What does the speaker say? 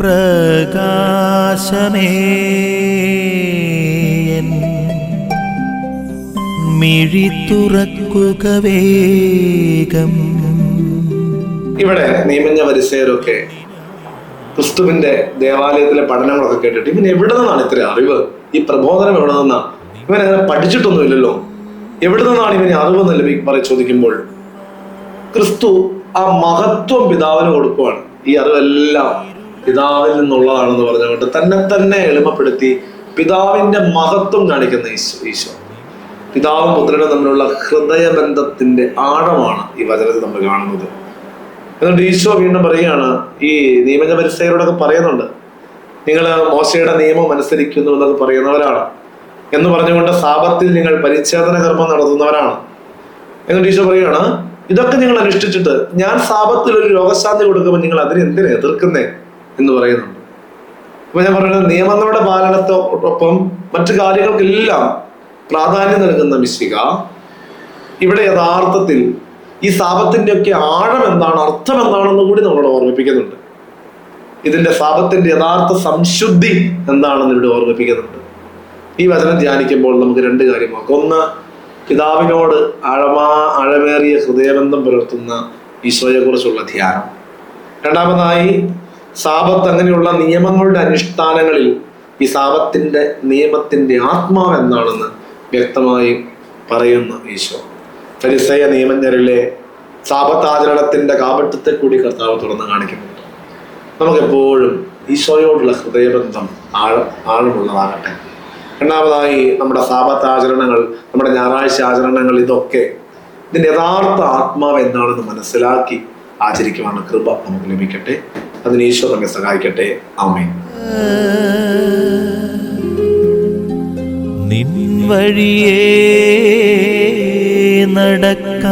പ്രകാശമേ. മിഴി വേഗം. ഇവിടെ നിയമഞ്ഞ പരിസരമൊക്കെ ക്രിസ്തുവിന്റെ ദേവാലയത്തിലെ പഠനങ്ങളൊക്കെ കേട്ടിട്ട് ഇവൻ എവിടെ നിന്നാണ് ഇത്ര അറിവ്? ഈ പ്രബോധനം എവിടെ നിന്നാ ഇവൻ അങ്ങനെ പഠിച്ചിട്ടൊന്നുമില്ലല്ലോ. എവിടെ നിന്നാണ് ഇവന് അറിവ് എന്ന് ലഭി പറ ചോദിക്കുമ്പോൾ. ക്രിസ്തു ആ മഹത്വം പിതാവിന് കൊടുക്കുവാണ്. ഈ അറിവെല്ലാം പിതാവിൽ നിന്നുള്ളതാണെന്ന് പറഞ്ഞുകൊണ്ട് തന്നെ തന്നെ എളിമപ്പെടുത്തി പിതാവിന്റെ മഹത്വം കാണിക്കുന്ന ഈശോ ഈശോ. പിതാവും പുത്രനും തമ്മിലുള്ള ഹൃദയബന്ധത്തിന്റെ ആഴമാണ് ഈ വചനത്തിൽ നമ്മൾ കാണുന്നത്. എന്നിട്ട് ഈശോ വീണ്ടും പറയുകയാണ് ഈ നിയമജ പരിസ്ഥിതിയോടൊക്കെ പറയുന്നുണ്ട് നിങ്ങൾ മോശയുടെ നിയമം അനുസരിക്കുന്നു എന്നൊക്കെ പറയുന്നവരാണ്. എന്ന് പറഞ്ഞുകൊണ്ട് സാപത്തിൽ നിങ്ങൾ പരിച്ഛേദന കർമ്മം നടത്തുന്നവരാണ്. എന്നിട്ട് ഈശോ പറയുകയാണ് ഇതൊക്കെ നിങ്ങൾ അനുഷ്ഠിച്ചിട്ട് ഞാൻ സാപത്തിൽ ഒരു രോഗശാന്തി കൊടുക്കുമ്പോൾ നിങ്ങൾ അതിനെന്തിനെ എതിർക്കുന്നേ? എന്ന് പറയുന്നുണ്ട്. അപ്പൊ ഞാൻ പറയുന്നത് നിയമങ്ങളുടെ പാലനത്തോടൊപ്പം മറ്റു കാര്യങ്ങൾക്കെല്ലാം പ്രാധാന്യം നൽകുന്ന മിശിക ഇവിടെ യഥാർത്ഥത്തിൽ ഈ സാപത്തിന്റെ ഒക്കെ ആഴം എന്താണ് അർത്ഥം എന്താണെന്ന് കൂടി നമ്മളോട് ഓർമ്മിപ്പിക്കുന്നുണ്ട്. ഇതിന്റെ സാപത്തിന്റെ യഥാർത്ഥ സംശുദ്ധി എന്താണെന്ന് ഇവിടെ ഓർമ്മിപ്പിക്കുന്നുണ്ട്. ഈ വചനം ധ്യാനിക്കുമ്പോൾ നമുക്ക് രണ്ട് കാര്യം നോക്കാം ഒന്ന് പിതാവിനോട് ആഴമാ ആഴമേറിയ ഹൃദയബന്ധം പുലർത്തുന്ന ഈശോയെക്കുറിച്ചുള്ള ധ്യാനം. രണ്ടാമതായി സാപത്ത് അങ്ങനെയുള്ള നിയമങ്ങളുടെ അനുഷ്ഠാനങ്ങളിൽ ഈ സാപത്തിന്റെ നിയമത്തിന്റെ ആത്മാവ് എന്താണെന്ന് വ്യക്തമായി പറയുന്ന ഈശോ. പരിസയ നിയമജ്ഞരിലെ സാപത്താചരണത്തിന്റെ കാപട്യത്തെ കൂടി കർത്താവ് തുറന്ന് കാണിക്കുന്നുണ്ട്. നമുക്കെപ്പോഴും ഈശോയോടുള്ള ഹൃദയബന്ധം ആഴ ആഴമുള്ളതാകട്ടെ. രണ്ടാമതായി നമ്മുടെ സാപത്താചരണങ്ങൾ നമ്മുടെ ഞായറാഴ്ച ആചരണങ്ങൾ ഇതൊക്കെ ഇതിന്റെ യഥാർത്ഥ ആത്മാവ് എന്താണെന്ന് മനസ്സിലാക്കി ആചരിക്കുവാനുള്ള കൃപ നമുക്ക് ലഭിക്കട്ടെ. അതിന് ഈശോ നമ്മെ സഹായിക്കട്ടെ. ആമേ നിൻ വഴിയേ നടക്ക